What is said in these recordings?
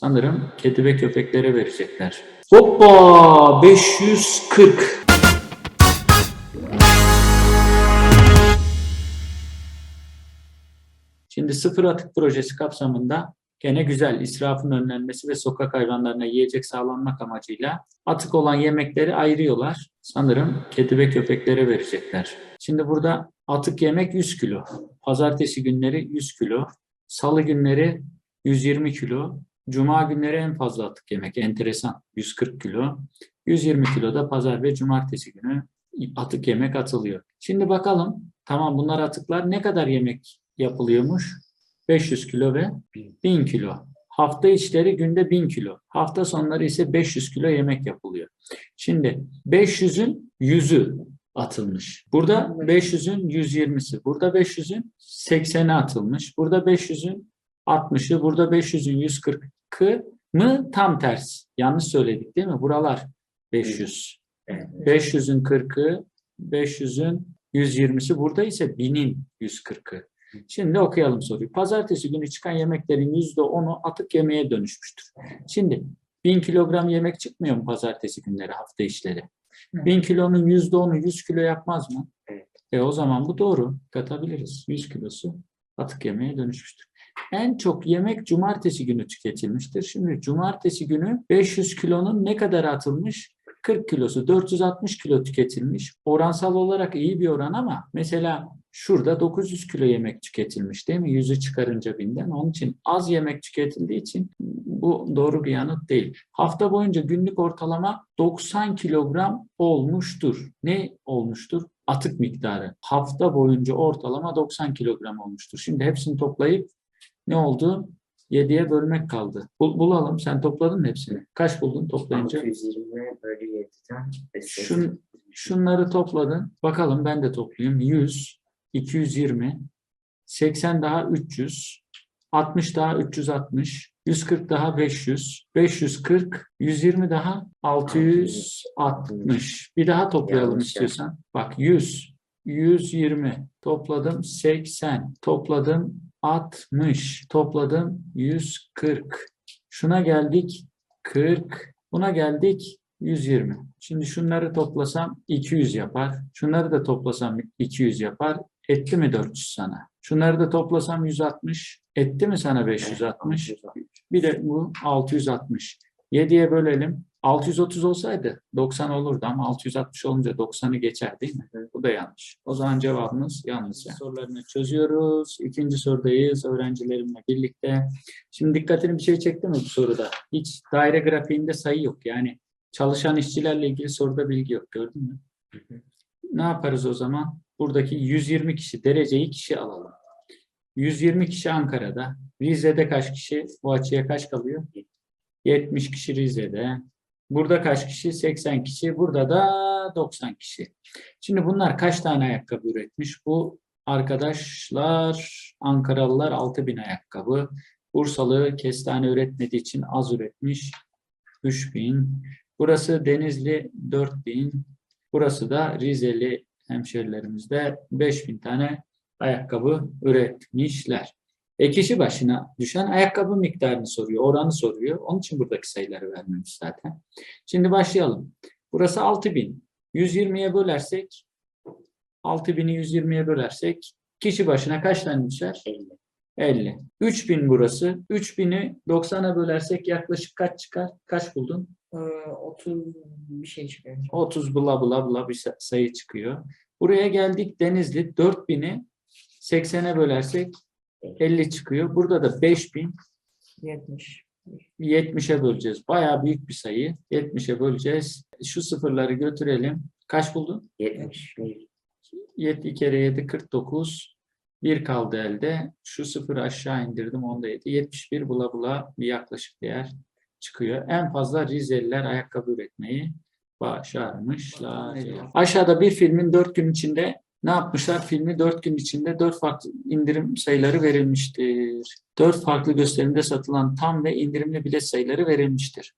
Sanırım kedi ve köpeklere verecekler. Hoppa 540. Şimdi sıfır atık projesi kapsamında gene güzel israfın önlenmesi ve sokak hayvanlarına yiyecek sağlanmak amacıyla atık olan yemekleri ayırıyorlar. Sanırım kedi ve köpeklere verecekler. Şimdi burada atık yemek 100 kilo. Pazartesi günleri 100 kilo. Salı günleri 120 kilo. Cuma günleri en fazla atık yemek. Enteresan. 140 kilo. 120 kilo da pazar ve cumartesi günü atık yemek atılıyor. Şimdi bakalım. Tamam bunlar atıklar. Ne kadar yemek yapılıyormuş? 500 kilo ve 1000 kilo. Hafta içleri günde 1000 kilo. Hafta sonları ise 500 kilo yemek yapılıyor. Şimdi 500'ün 100'ü atılmış. Burada 500'ün 120'si. Burada 500'ün 80'i atılmış. Burada 500'ün 60'ı. Burada 500'ün 140'ı mı tam ters. Yanlış söyledik değil mi? Buralar 500. 500'ün 40'ı, 500'ün 120'si. Burada ise 1000'in 140'ı. Şimdi okuyalım soruyu. Pazartesi günü çıkan yemeklerin %10'u atık yemeğe dönüşmüştür. Şimdi 1000 kilogram yemek çıkmıyor mu pazartesi günleri, hafta işleri? 1000 kilonun %10'u 100 kilo yapmaz mı? Evet. E o zaman bu doğru. Katabiliriz. 100 kilosu atık yemeğe dönüşmüştür. En çok yemek cumartesi günü tüketilmiştir. Şimdi cumartesi günü 500 kilonun ne kadar atılmış? 40 kilosu 460 kilo tüketilmiş. Oransal olarak iyi bir oran ama mesela şurada 900 kilo yemek tüketilmiş değil mi? Yüzü çıkarınca binden. Onun için az yemek tüketildiği için bu doğru bir yanıt değil. Hafta boyunca günlük ortalama 90 kilogram olmuştur. Ne olmuştur? Atık miktarı. Hafta boyunca ortalama 90 kilogram olmuştur. Şimdi hepsini toplayıp ne oldu? 7'ye bölmek kaldı. Bul- bulalım. Sen topladın mı hepsini? Kaç buldun toplayınca? 620 bölü 7'den Şun, şunları topladın. Bakalım ben de toplayayım. 100, 220, 80 daha 300, 60 daha 360, 140 daha 500, 540, 120 daha 660. Bir daha toplayalım Yanlış istiyorsan. Bak 100, 120 topladım 80 topladım 60 topladım 140 şuna geldik 40 buna geldik 120 şimdi şunları toplasam 200 yapar. Şunları da toplasam 200 yapar etti mi 400 sana şunları da toplasam 160 etti mi sana 560 bir de bu 660 7'ye bölelim 630 olsaydı 90 olurdu ama 660 olunca 90'ı geçer değil mi? Bu da yanlış. O zaman cevabımız yanlış. Yani. Sorularını çözüyoruz. İkinci sorudayız öğrencilerimle birlikte. Şimdi dikkatini bir şey çekti mi bu soruda? Hiç daire grafiğinde sayı yok. Yani çalışan işçilerle ilgili soruda bilgi yok. Gördün mü? Ne yaparız o zaman? Buradaki 120 kişi, dereceyi kişi alalım. 120 kişi Ankara'da. Rize'de kaç kişi? Bu açıya kaç kalıyor? 70 kişi Rize'de. Burada kaç kişi? 80 kişi. Burada da 90 kişi. Şimdi bunlar kaç tane ayakkabı üretmiş? Bu arkadaşlar Ankaralılar 6000 ayakkabı. Bursalı kestane üretmediği için az üretmiş. 3000. Burası Denizli 4000. Burası da Rizeli hemşerilerimizde 5000 tane ayakkabı üretmişler. E kişi başına düşen ayakkabı miktarını soruyor, oranı soruyor. Onun için buradaki sayıları vermemiş zaten. Şimdi başlayalım. Burası 6000. 120'ye bölersek 6000'i 120'ye bölersek kişi başına kaç tane düşer? 50. 50. 3000 burası. 3000'i 90'a bölersek yaklaşık kaç çıkar? Kaç buldun? Ee, 30 bir şey çıkıyor. 30 bula bula bula bir sa- sayı çıkıyor. Buraya geldik Denizli 4000'i 80'e bölersek 50 çıkıyor. Burada da 5000 70. 70'e böleceğiz. Bayağı büyük bir sayı. 70'e böleceğiz. Şu sıfırları götürelim. Kaç buldun? 70. 7 kere 7 49. 1 kaldı elde. Şu sıfırı aşağı indirdim. Onda 7. 71 bula bula bir yaklaşık değer çıkıyor. En fazla Rizeliler ayakkabı üretmeyi başarmışlar. Aşağıda bir filmin 4 gün içinde ne yapmışlar? Filmi 4 gün içinde 4 farklı indirim sayıları verilmiştir. 4 farklı gösterimde satılan tam ve indirimli bilet sayıları verilmiştir.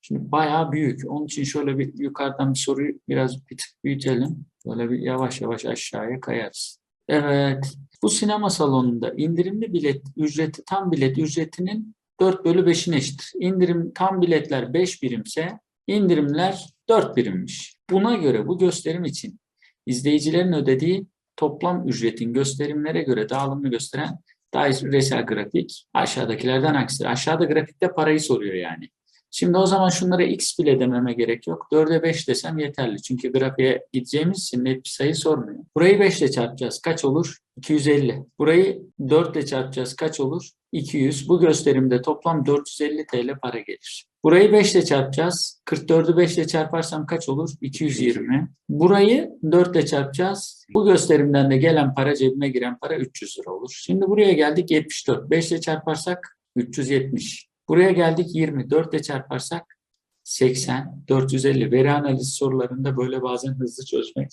Şimdi bayağı büyük. Onun için şöyle bir yukarıdan bir soruyu biraz bir tık büyütelim. Böyle bir yavaş yavaş aşağıya kayarız. Evet. Bu sinema salonunda indirimli bilet ücreti tam bilet ücretinin 4 bölü 5'in eşittir. İndirim tam biletler 5 birimse indirimler 4 birimmiş. Buna göre bu gösterim için izleyicilerin ödediği toplam ücretin gösterimlere göre dağılımını gösteren dairesel grafik aşağıdakilerden hangisidir? Aşağıda grafikte parayı soruyor yani. Şimdi o zaman şunlara x bile dememe gerek yok. 4'e 5 desem yeterli. Çünkü grafiğe gideceğimiz için net bir sayı sormuyor. Burayı 5 ile çarpacağız. Kaç olur? 250. Burayı 4 ile çarpacağız. Kaç olur? 200. Bu gösterimde toplam 450 TL para gelir. Burayı 5 ile çarpacağız. 44'ü 5 ile çarparsam kaç olur? 220. Burayı 4 ile çarpacağız. Bu gösterimden de gelen para cebime giren para 300 lira olur. Şimdi buraya geldik 74. 5 ile çarparsak 370. Buraya geldik 20. 4 ile çarparsak 80. 450. Veri analizi sorularında böyle bazen hızlı çözmek,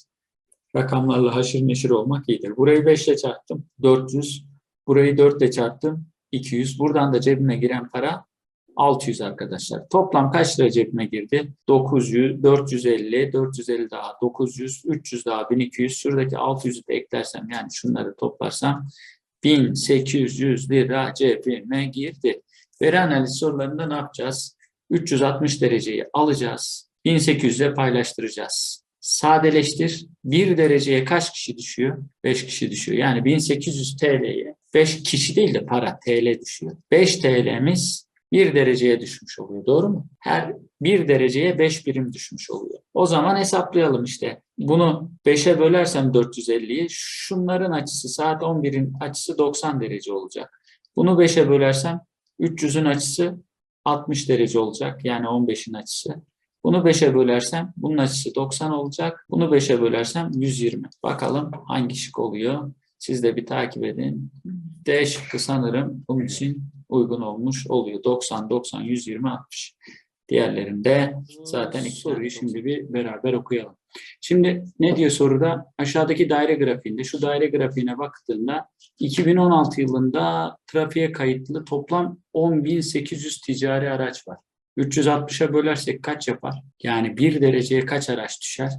rakamlarla haşır neşir olmak iyidir. Burayı 5 ile çarptım. 400. Burayı 4 ile çarptım. 200. Buradan da cebime giren para 600 arkadaşlar. Toplam kaç lira cebime girdi? 900, 450, 450 daha 900, 300 daha 1200. Şuradaki 600'ü de eklersem yani şunları toplarsam 1800 lira cebime girdi. Veri analiz sorularında ne yapacağız? 360 dereceyi alacağız. 1800'e paylaştıracağız. Sadeleştir. 1 dereceye kaç kişi düşüyor? 5 kişi düşüyor. Yani 1800 TL'ye 5 kişi değil de para TL düşüyor. 5 TL'miz 1 dereceye düşmüş oluyor. Doğru mu? Her 1 dereceye 5 birim düşmüş oluyor. O zaman hesaplayalım işte. Bunu 5'e bölersem 450'yi şunların açısı saat 11'in açısı 90 derece olacak. Bunu 5'e bölersem 300'ün açısı 60 derece olacak. Yani 15'in açısı. Bunu 5'e bölersem bunun açısı 90 olacak. Bunu 5'e bölersem 120. Bakalım hangi şık oluyor? Siz de bir takip edin. D şıkkı sanırım bunun için uygun olmuş oluyor. 90, 90, 120, 60. Diğerlerinde zaten iki soruyu şimdi bir beraber okuyalım. Şimdi ne diyor soruda? Aşağıdaki daire grafiğinde şu daire grafiğine baktığında 2016 yılında trafiğe kayıtlı toplam 10.800 ticari araç var. 360'a bölersek kaç yapar? Yani 1 dereceye kaç araç düşer?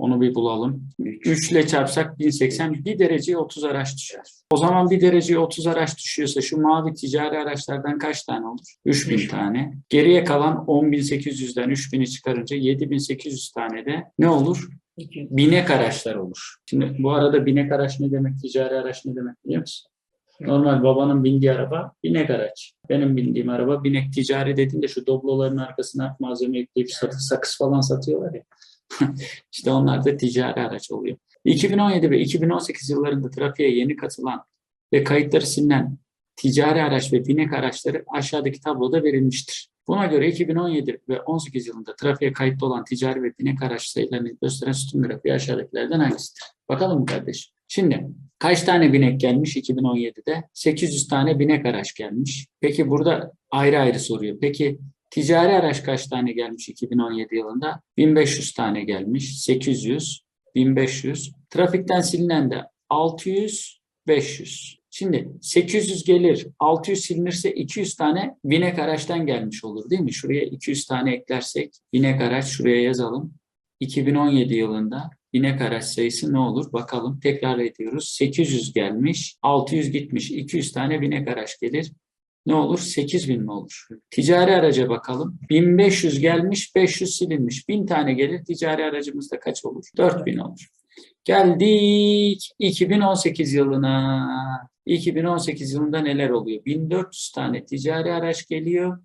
Onu bir bulalım. 3 ile çarpsak 1080 bir dereceye 30 araç düşer. O zaman bir dereceye 30 araç düşüyorsa şu mavi ticari araçlardan kaç tane olur? 3000 tane. Geriye kalan 10.800'den 3000'i çıkarınca 7800 tane de ne olur? 200. binek araçlar olur. Şimdi bu arada binek araç ne demek, ticari araç ne demek biliyor musun? Normal babanın bindiği araba binek araç. Benim bindiğim araba binek ticari dediğinde şu dobloların arkasına malzeme ekleyip sakız falan satıyorlar ya. işte onlar da ticari araç oluyor. 2017 ve 2018 yıllarında trafiğe yeni katılan ve kayıtları silinen ticari araç ve binek araçları aşağıdaki tabloda verilmiştir. Buna göre 2017 ve 18 yılında trafiğe kayıtlı olan ticari ve binek araç sayılarını gösteren sütun grafiği aşağıdakilerden hangisidir? Bakalım mı kardeşim? Şimdi kaç tane binek gelmiş 2017'de? 800 tane binek araç gelmiş. Peki burada ayrı ayrı soruyor. Peki ticari araç kaç tane gelmiş 2017 yılında? 1500 tane gelmiş. 800, 1500. Trafikten silinen de 600, 500. Şimdi 800 gelir, 600 silinirse 200 tane binek araçtan gelmiş olur değil mi? Şuraya 200 tane eklersek binek araç şuraya yazalım. 2017 yılında binek araç sayısı ne olur? Bakalım tekrar ediyoruz. 800 gelmiş, 600 gitmiş, 200 tane binek araç gelir. Ne olur? 8000 mi olur? Ticari araca bakalım. 1500 gelmiş, 500 silinmiş. 1000 tane gelir. Ticari aracımızda kaç olur? 4000 olur. Geldik 2018 yılına. 2018 yılında neler oluyor? 1400 tane ticari araç geliyor.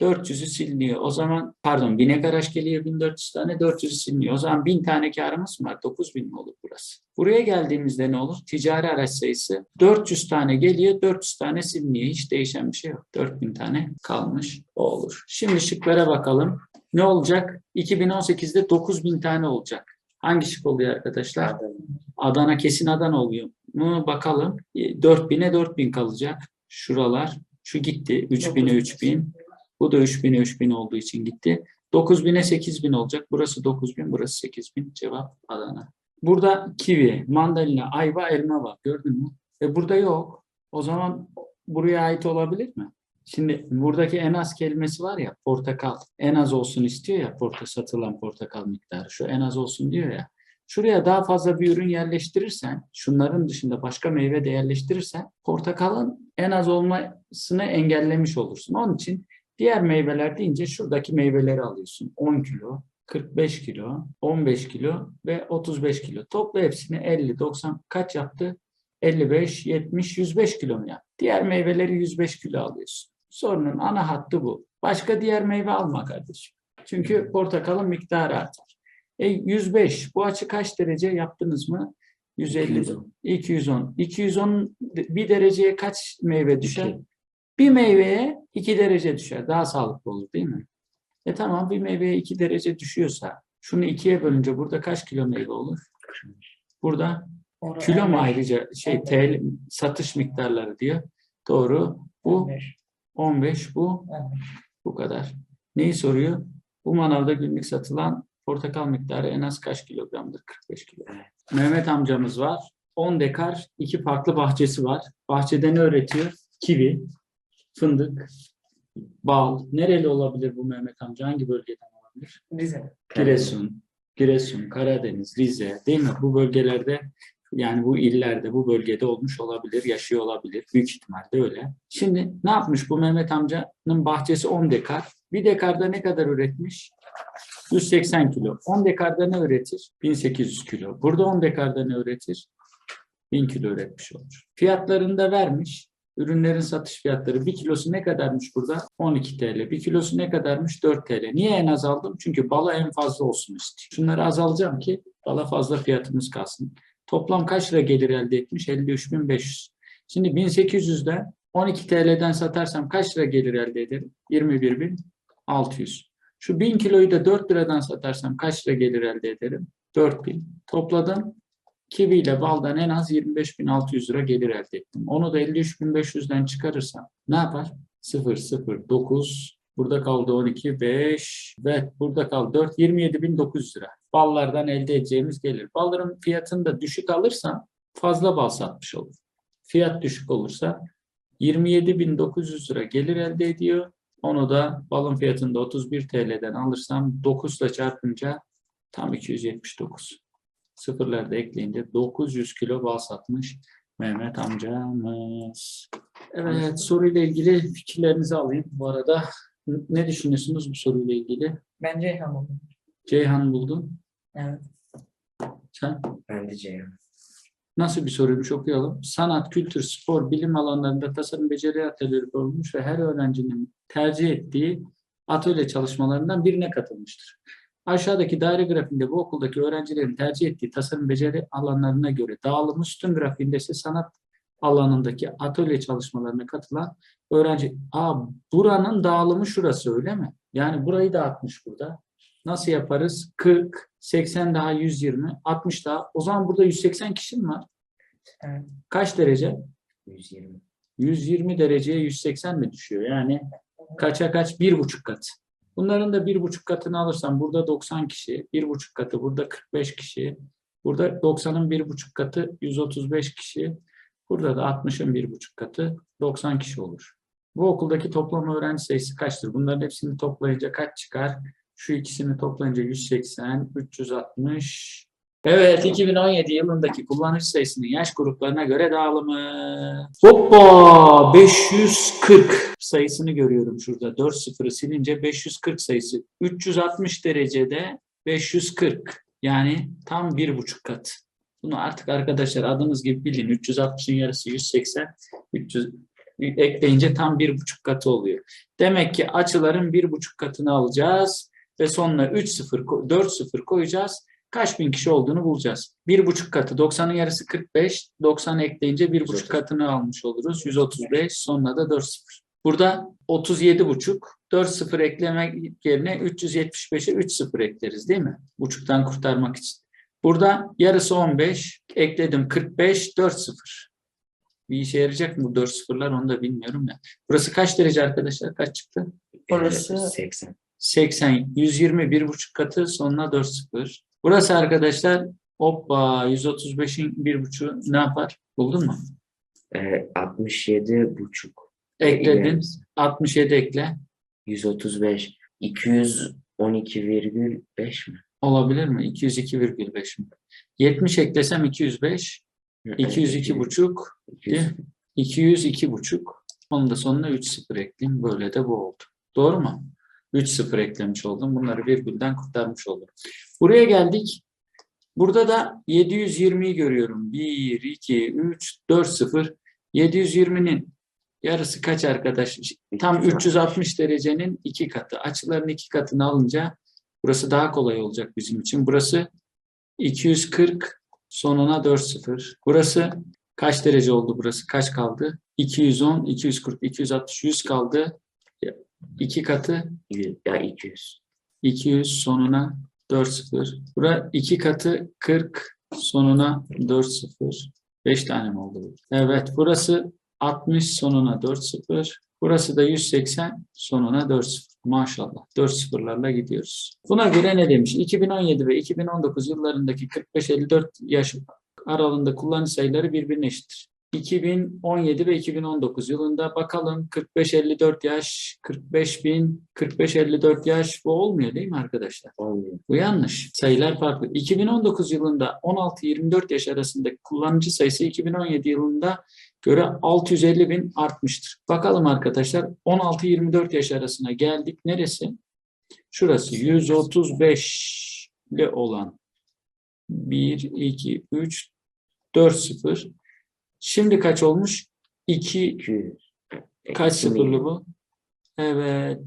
400'ü siliniyor. O zaman pardon binek araç geliyor 1400 tane 400'ü siliniyor. O zaman 1000 tane karımız mı var? 9000 mi olur burası? Buraya geldiğimizde ne olur? Ticari araç sayısı 400 tane geliyor 400 tane siliniyor. Hiç değişen bir şey yok. 4000 tane kalmış o olur. Şimdi şıklara bakalım. Ne olacak? 2018'de 9000 tane olacak. Hangi şık oluyor arkadaşlar? Adana kesin Adana oluyor mu? Bakalım. E, 4000'e 4000 kalacak. Şuralar. Şu gitti. 3000'e 3000. Bu da 3000'e 3000 olduğu için gitti. 9000'e 8000 olacak. Burası 9000, burası 8000. Cevap Adana. Burada kivi, mandalina, ayva, elma var. Gördün mü? E burada yok. O zaman buraya ait olabilir mi? Şimdi buradaki en az kelimesi var ya portakal. En az olsun istiyor ya porta satılan portakal miktarı. Şu en az olsun diyor ya. Şuraya daha fazla bir ürün yerleştirirsen, şunların dışında başka meyve de yerleştirirsen, portakalın en az olmasını engellemiş olursun. Onun için diğer meyveler deyince şuradaki meyveleri alıyorsun. 10 kilo, 45 kilo, 15 kilo ve 35 kilo. Topla hepsini 50, 90 kaç yaptı? 55, 70, 105 kilo mu yaptı? Diğer meyveleri 105 kilo alıyorsun. Sorunun ana hattı bu. Başka diğer meyve alma kardeşim. Çünkü portakalın miktarı artar. E 105 bu açı kaç derece yaptınız mı? 150, 210. 210 bir dereceye kaç meyve düşer? İki. Bir meyveye 2 derece düşer. Daha sağlıklı olur değil mi? E tamam bir meyveye 2 derece düşüyorsa şunu ikiye bölünce burada kaç kilo meyve olur? Burada Or- kilo mu 15, ayrıca şey. TL satış miktarları diyor. Doğru. Bu 15, 15 bu 15. bu kadar. Neyi soruyor? Bu manavda günlük satılan portakal miktarı en az kaç kilogramdır? 45 kilo. Mehmet amcamız var. 10 dekar iki farklı bahçesi var. Bahçede ne üretiyor? Kivi, fındık, bal. Nereli olabilir bu Mehmet amca? Hangi bölgeden olabilir? Rize. Giresun, Giresun, Karadeniz, Rize değil mi? Bu bölgelerde yani bu illerde, bu bölgede olmuş olabilir, yaşıyor olabilir. Büyük ihtimalle öyle. Şimdi ne yapmış bu Mehmet amcanın bahçesi 10 dekar. Bir dekarda ne kadar üretmiş? 180 kilo. 10 dekarda ne üretir? 1800 kilo. Burada 10 dekarda ne üretir? 1000 kilo üretmiş olur. Fiyatlarını da vermiş. Ürünlerin satış fiyatları bir kilosu ne kadarmış burada? 12 TL. Bir kilosu ne kadarmış? 4 TL. Niye en az aldım? Çünkü bala en fazla olsun istiyorum. Şunları azalacağım ki bala fazla fiyatımız kalsın. Toplam kaç lira gelir elde etmiş? 53.500. Şimdi 1800'den 12 TL'den satarsam kaç lira gelir elde ederim? 21.600. Şu 1000 kiloyu da 4 liradan satarsam kaç lira gelir elde ederim? 4000. Topladım. Kivi ile baldan en az 25.600 lira gelir elde ettim. Onu da 53.500'den çıkarırsam ne yapar? 0, 0, 9, burada kaldı 12, 5 ve burada kaldı 4, 27.900 lira. Ballardan elde edeceğimiz gelir. Balların fiyatını da düşük alırsam fazla bal satmış olur. Fiyat düşük olursa 27.900 lira gelir elde ediyor. Onu da balın fiyatını da 31 TL'den alırsam 9 ile çarpınca tam 279. Sıfırlar da ekleyince 900 kilo bal satmış Mehmet amcamız. Evet soruyla ilgili fikirlerinizi alayım bu arada. Ne düşünüyorsunuz bu soruyla ilgili? Ben Ceyhan oldum. Ceyhan buldun. Evet. Sen Ben de Ceyhan. nasıl bir soruymuş okuyalım. Sanat, kültür, spor, bilim alanlarında tasarım beceri atölyeleri olmuş ve her öğrencinin tercih ettiği atölye çalışmalarından birine katılmıştır. Aşağıdaki daire grafiğinde bu okuldaki öğrencilerin tercih ettiği tasarım beceri alanlarına göre dağılımı sütun grafiğinde ise sanat alanındaki atölye çalışmalarına katılan öğrenci. Aa, buranın dağılımı şurası öyle mi? Yani burayı dağıtmış burada. Nasıl yaparız? 40, 80 daha 120, 60 daha. O zaman burada 180 kişi mi var? Evet. Kaç derece? 120. 120 dereceye 180 mi düşüyor? Yani kaça kaç? Bir buçuk kat. Bunların da bir buçuk katını alırsam burada 90 kişi, bir buçuk katı burada 45 kişi, burada 90'ın bir buçuk katı 135 kişi, burada da 60'ın bir buçuk katı 90 kişi olur. Bu okuldaki toplam öğrenci sayısı kaçtır? Bunların hepsini toplayınca kaç çıkar? Şu ikisini toplayınca 180, 360. Evet, 2017 yılındaki kullanıcı sayısının yaş gruplarına göre dağılımı. Hoppa! 540 sayısını görüyorum şurada. 4 sıfırı silince 540 sayısı. 360 derecede 540. Yani tam bir buçuk kat. Bunu artık arkadaşlar adınız gibi bilin. 360'ın yarısı 180. 300 ekleyince tam bir buçuk katı oluyor. Demek ki açıların bir buçuk katını alacağız ve sonuna 3 sıfır, ko- 4 sıfır koyacağız. Kaç bin kişi olduğunu bulacağız. Bir buçuk katı 90'ın yarısı 45. 90 ekleyince bir buçuk 130. katını almış oluruz. 135 sonuna da 4 sıfır. Burada 37 buçuk 4 sıfır eklemek yerine 375'e 3 sıfır ekleriz değil mi? Buçuktan kurtarmak için. Burada yarısı 15 ekledim 45 4 sıfır. Bir işe yarayacak mı bu 4 sıfırlar onu da bilmiyorum ya. Burası kaç derece arkadaşlar? Kaç çıktı? Orası- 80. 80, 120, bir buçuk katı sonuna 4 sıfır. Burası arkadaşlar hoppa 135'in bir buçuğu ne yapar? Buldun mu? Ee, 67 buçuk. Ekledin. İlerisi. 67 ekle. 135. 212,5 mi? Olabilir mi? 202,5 mi? 70 eklesem 205, 202 buçuk, 200. 202 buçuk. Onun da sonuna 3 sıfır ekleyeyim. Böyle de bu oldu. Doğru mu? 3 sıfır eklemiş oldum. Bunları virgülden kurtarmış oldum. Buraya geldik. Burada da 720'yi görüyorum. 1, 2, 3, 4 sıfır. 720'nin yarısı kaç arkadaş? Tam 360 derecenin iki katı. Açıların iki katını alınca burası daha kolay olacak bizim için. Burası 240 sonuna 4 sıfır. Burası kaç derece oldu burası? Kaç kaldı? 210, 240, 260, 100 kaldı. İki katı 100. Ya 200. 200 sonuna 4 sıfır. Bura iki katı 40 sonuna 4 sıfır. 5 tane mi oldu? Evet burası 60 sonuna 4 sıfır. Burası da 180 sonuna 4 sıfır. Maşallah 4 sıfırlarla gidiyoruz. Buna göre ne demiş? 2017 ve 2019 yıllarındaki 45-54 yaş aralığında kullanıcı sayıları birbirine eşittir. 2017 ve 2019 yılında bakalım 45-54 yaş, 45 bin, 45-54 yaş bu olmuyor değil mi arkadaşlar? Olmuyor. Bu yanlış. Sayılar farklı. 2019 yılında 16-24 yaş arasındaki kullanıcı sayısı 2017 yılında göre 650 bin artmıştır. Bakalım arkadaşlar 16-24 yaş arasına geldik. Neresi? Şurası 135 ile olan 1, 2, 3, 4 sıfır. Şimdi kaç olmuş? 2 200. Kaç sıfırlı bu? Evet.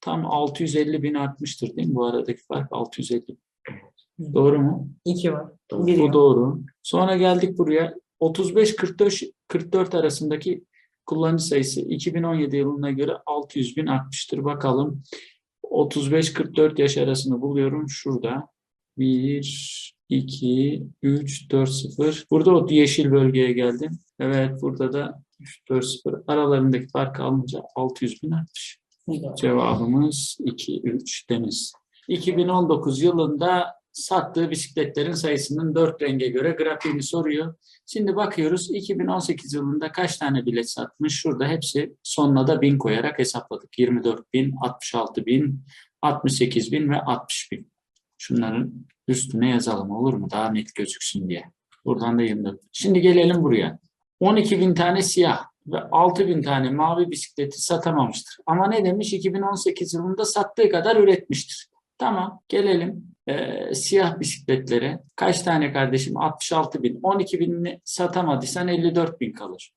Tam 650 bin artmıştır değil mi? Bu aradaki fark 650. Doğru mu? 2 var. Doğru. Bu yok. doğru. Sonra geldik buraya. 35-44 44 arasındaki kullanıcı sayısı 2017 yılına göre 600 bin artmıştır. Bakalım. 35-44 yaş arasını buluyorum. Şurada. 1, 2, 3, 4, 0. Burada o yeşil bölgeye geldim. Evet burada da 3, 4, 0. Aralarındaki farkı alınca 600 bin artmış. Cevabımız 2, 3 deniz. 2019 yılında sattığı bisikletlerin sayısının dört renge göre grafiğini soruyor. Şimdi bakıyoruz 2018 yılında kaç tane bilet satmış? Şurada hepsi sonuna da bin koyarak hesapladık. 24 bin, 66 bin, 68 bin ve 60 bin. Şunların üstüne yazalım olur mu? Daha net gözüksün diye. Buradan da 24. Şimdi gelelim buraya. 12 bin tane siyah ve 6 bin tane mavi bisikleti satamamıştır. Ama ne demiş? 2018 yılında sattığı kadar üretmiştir. Tamam gelelim eee, siyah bisikletlere. Kaç tane kardeşim? 66 bin. 12 binini satamadıysan 54 bin kalır.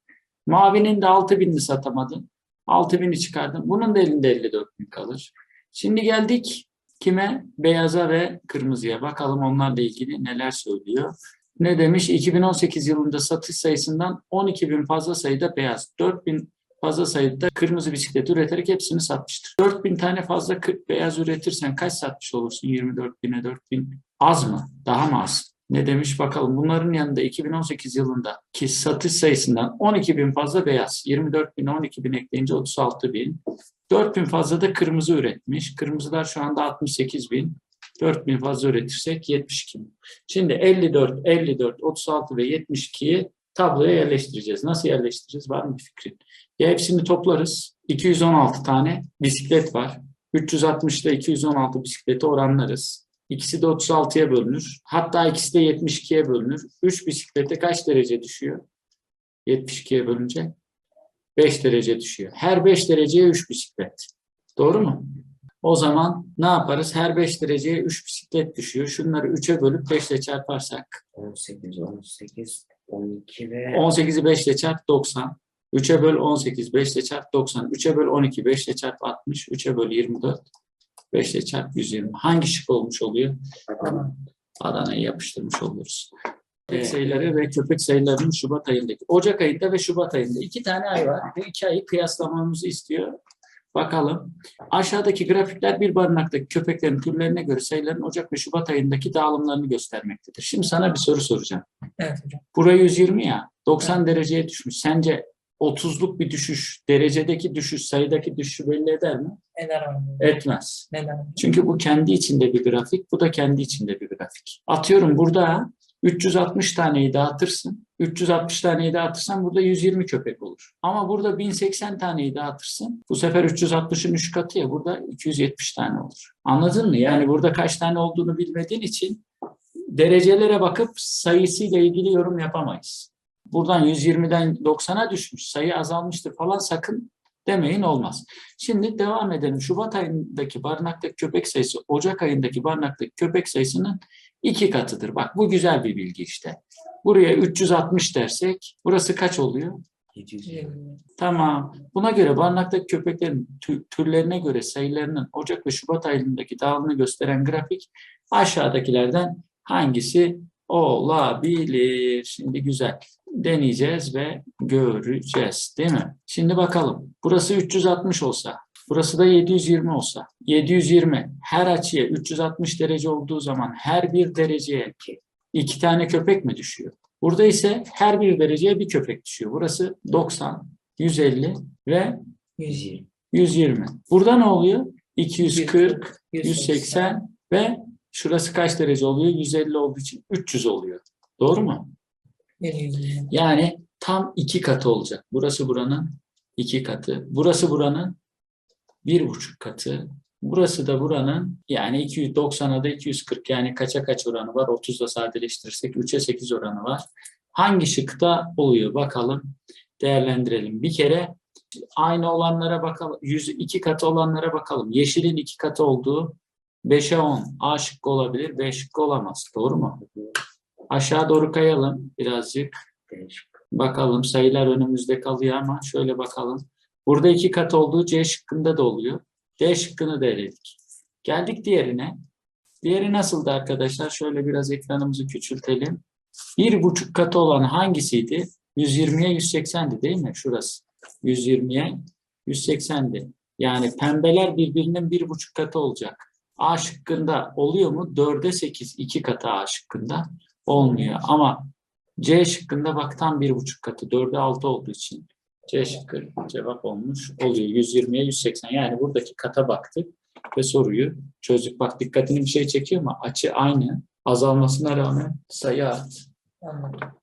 Mavinin de 6 binini satamadın. 6 bini çıkardın. Bunun da elinde 54 bin kalır. Şimdi geldik kime? Beyaza ve kırmızıya. Bakalım onlarla ilgili neler söylüyor. Ne demiş? 2018 yılında satış sayısından 12 bin fazla sayıda beyaz, 4 bin fazla sayıda kırmızı bisiklet üreterek hepsini satmıştır. 4 bin tane fazla beyaz üretirsen kaç satmış olursun? 24 bine 4 bin. Az mı? Daha mı az? Ne demiş bakalım. Bunların yanında 2018 yılında ki satış sayısından 12 bin fazla beyaz, 24 bin 12 bin ekleyince 36 bin. 4 bin fazla da kırmızı üretmiş. Kırmızılar şu anda 68 bin. 4 bin fazla üretirsek 72 bin. Şimdi 54, 54, 36 ve 72'yi tabloya yerleştireceğiz. Nasıl yerleştireceğiz? Var mı bir fikrin? Ya hepsini toplarız. 216 tane bisiklet var. 360 ile 216 bisikleti oranlarız. İkisi de 36'ya bölünür. Hatta ikisi de 72'ye bölünür. 3 bisiklete kaç derece düşüyor? 72'ye bölünce 5 derece düşüyor. Her 5 dereceye 3 bisiklet. Doğru mu? O zaman ne yaparız? Her 5 dereceye 3 bisiklet düşüyor. Şunları 3'e bölüp 5 ile çarparsak 18, 18, 12 ve 18'i 5 ile çarp 90. 3'e böl 18, 5 ile çarp 90. 3'e böl 12, 5 ile çarp 60. 3'e böl 24, 5 ile çarp 120. Hangi şık olmuş oluyor? Adana. Adana'yı yapıştırmış oluyoruz. Köpek sayıları ve köpek sayılarının Şubat ayındaki. Ocak ayında ve Şubat ayında iki tane ay var. Bu iki ayı kıyaslamamızı istiyor. Bakalım. Aşağıdaki grafikler bir barınaktaki köpeklerin türlerine göre sayıların Ocak ve Şubat ayındaki dağılımlarını göstermektedir. Şimdi sana bir soru soracağım. Evet hocam. Buraya 120 ya 90 dereceye düşmüş. Sence 30'luk bir düşüş, derecedeki düşüş, sayıdaki düşüşü belli eder mi? Neden anladım? Etmez. Neden? Çünkü bu kendi içinde bir grafik, bu da kendi içinde bir grafik. Atıyorum burada 360 taneyi dağıtırsın. 360 taneyi dağıtırsan burada 120 köpek olur. Ama burada 1080 taneyi dağıtırsın. Bu sefer 360'ın 3 katı ya burada 270 tane olur. Anladın mı? Yani burada kaç tane olduğunu bilmediğin için derecelere bakıp sayısıyla ilgili yorum yapamayız. Buradan 120'den 90'a düşmüş, sayı azalmıştır falan sakın demeyin olmaz. Şimdi devam edelim. Şubat ayındaki barınaktaki köpek sayısı Ocak ayındaki barınaktaki köpek sayısının iki katıdır. Bak bu güzel bir bilgi işte. Buraya 360 dersek burası kaç oluyor? 720. Yirmi. Tamam. Buna göre barınaktaki köpeklerin tü- türlerine göre sayılarının Ocak ve Şubat aylarındaki dağılımını gösteren grafik aşağıdakilerden hangisi olabilir? Şimdi güzel. Deneyeceğiz ve göreceğiz değil mi? Şimdi bakalım. Burası 360 olsa, burası da 720 olsa. 720 her açıya 360 derece olduğu zaman her bir dereceye iki tane köpek mi düşüyor? Burada ise her bir dereceye bir köpek düşüyor. Burası 90, 150 ve 120. 120. Burada ne oluyor? 240, 180 ve şurası kaç derece oluyor? 150 olduğu için 300 oluyor. Doğru mu? Yani tam iki katı olacak. Burası buranın iki katı. Burası buranın bir buçuk katı. Burası da buranın yani 290'a da 240 yani kaça kaç oranı var? 30'da sadeleştirirsek 3'e 8 oranı var. Hangi şıkta oluyor? Bakalım değerlendirelim. Bir kere aynı olanlara bakalım. 102 katı olanlara bakalım. Yeşilin iki katı olduğu 5'e 10. A şıkkı olabilir, B şıkkı olamaz. Doğru mu? Aşağı doğru kayalım birazcık. Bakalım sayılar önümüzde kalıyor ama şöyle bakalım. Burada iki kat olduğu C şıkkında da oluyor. D şıkkını da eledik. Geldik diğerine. Diğeri nasıldı arkadaşlar? Şöyle biraz ekranımızı küçültelim. Bir buçuk katı olan hangisiydi? 120'ye 180'di değil mi? Şurası. 120'ye 180'di. Yani pembeler birbirinin bir buçuk katı olacak. A şıkkında oluyor mu? 4'e 8 iki katı A şıkkında olmuyor. Ama C şıkkında bak tam bir buçuk katı. 4'e 6 olduğu için C şıkkı cevap olmuş oluyor. 120'ye 180. Yani buradaki kata baktık ve soruyu çözdük. Bak dikkatini bir şey çekiyor ama açı aynı. Azalmasına rağmen sayı arttı. Anladım.